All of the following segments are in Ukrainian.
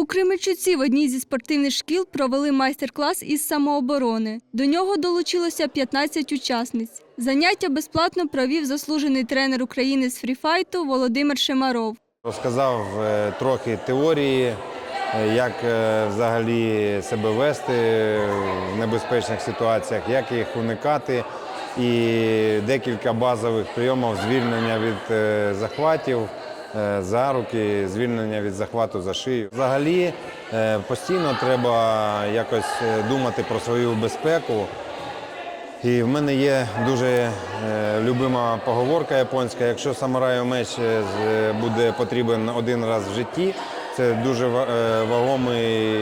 У Кременчуці в одній зі спортивних шкіл провели майстер-клас із самооборони. До нього долучилося 15 учасниць. Заняття безплатно провів заслужений тренер України з фріфайту Володимир Шемаров. Розказав е, трохи теорії, е, як е, взагалі себе вести в небезпечних ситуаціях, як їх уникати, і декілька базових прийомів звільнення від захватів за руки, звільнення від захвату за шию. Взагалі е, постійно треба якось е, думати про свою безпеку. І в мене є дуже е, любима поговорка японська. Якщо самураю меч е, буде потрібен один раз в житті, це дуже ва- е, вагомий,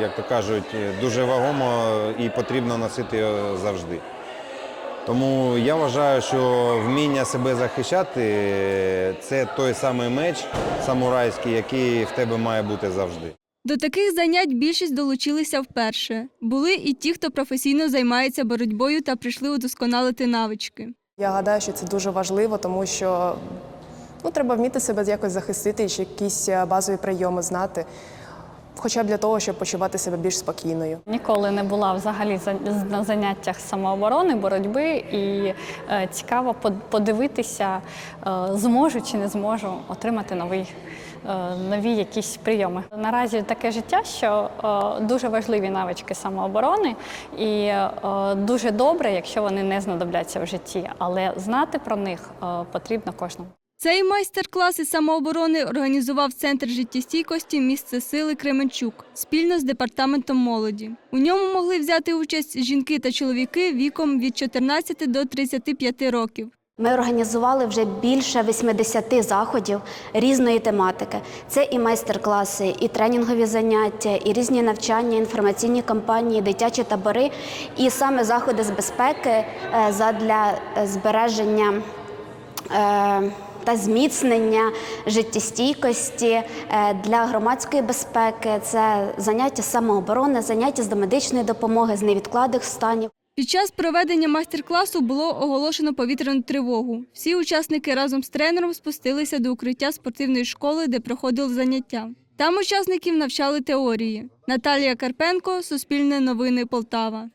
як то кажуть, е, дуже вагомо і потрібно носити його завжди. Тому я вважаю, що вміння себе захищати це той самий меч самурайський, який в тебе має бути завжди. До таких занять більшість долучилися вперше. Були і ті, хто професійно займається боротьбою та прийшли удосконалити навички. Я гадаю, що це дуже важливо, тому що ну, треба вміти себе якось захистити і ще якісь е, базові прийоми знати, хоча б для того, щоб почувати себе більш спокійною. Ніколи не була взагалі на заняттях самооборони, боротьби, і е, цікаво под- подивитися, е, зможу чи не зможу отримати новий. е, Нові якісь прийоми. Наразі таке життя, що дуже важливі навички самооборони, і дуже добре, якщо вони не знадобляться в житті, але знати про них потрібно кожному. Цей майстер-клас із самооборони організував Центр життєстійкості місце сили Кременчук спільно з департаментом молоді. У ньому могли взяти участь жінки та чоловіки віком від 14 до 35 років. Ми організували вже більше 80 заходів різної тематики. Це і майстер-класи, і тренінгові заняття, і різні навчання, інформаційні кампанії, дитячі табори, і саме заходи з безпеки е, задля е, збереження. Та зміцнення життєстійкості е, для громадської безпеки це заняття самооборони, заняття з домедичної допомоги, з невідкладних станів. Під час проведення майстер-класу було оголошено повітряну тривогу. Всі учасники разом з тренером спустилися до укриття спортивної школи, де проходили заняття. Там учасників навчали теорії. Наталія Карпенко, Суспільне новини Полтава.